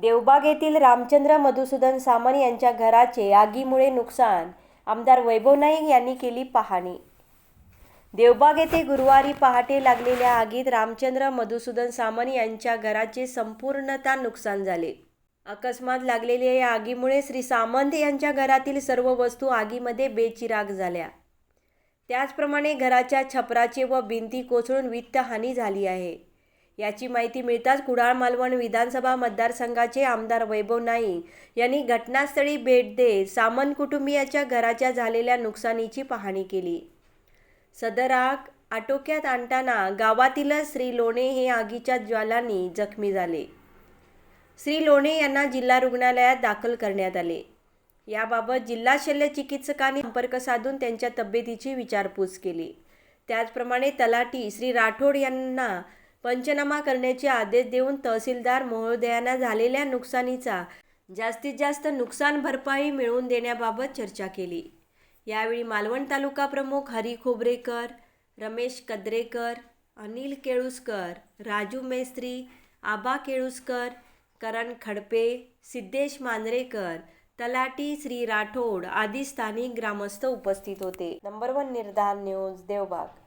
देवबाग येथील रामचंद्र मधुसूदन सामंत यांच्या घराचे आगीमुळे नुकसान आमदार वैभव नाईक यांनी केली पाहणी. देवबाग येथे गुरुवारी पहाटे लागलेल्या आगीत रामचंद्र मधुसूदन सामंत यांच्या घराचे संपूर्णता नुकसान झाले. अकस्मात लागलेल्या या आगीमुळे श्री सामंत यांच्या घरातील सर्व वस्तू आगीमध्ये बेचिराग झाल्या. त्याचप्रमाणे घराच्या छपराचे व भिंती कोसळून वित्तहानी झाली आहे. याची माहिती मिळताच कुडाळ मालवण विधानसभा मतदारसंघाचे आमदार वैभव नाईक यांनी घटनास्थळी भेट देत सामंत कुटुंबियाच्या घराच्या झालेल्या नुकसानीची पाहणी केली. सदर आग आटोक्यात आणताना गावातीलच श्री लोणे हे आगीच्या ज्वालांनी जखमी झाले. श्री लोणे यांना जिल्हा रुग्णालयात दाखल करण्यात आले. याबाबत जिल्हा शल्य चिकित्सकांनी संपर्क साधून त्यांच्या तब्येतीची विचारपूस केली. त्याचप्रमाणे तलाठी श्री राठोड यांना पंचनामा करण्याचे आदेश देऊन तहसीलदार महोदयांना झालेल्या नुकसानीचा जास्तीत जास्त नुकसान भरपाई मिळवून देण्याबाबत चर्चा केली. यावेळी मालवण तालुका प्रमुख हरी खोबरेकर रमेश कद्रेकर अनिल केळुसकर राजू मेस्त्री आबा केळुसकर करण खडपे सिद्धेश मांजरेकर तलाटी श्री राठोड आदी स्थानिक ग्रामस्थ उपस्थित होते. Number one Nirdhar news Devbag.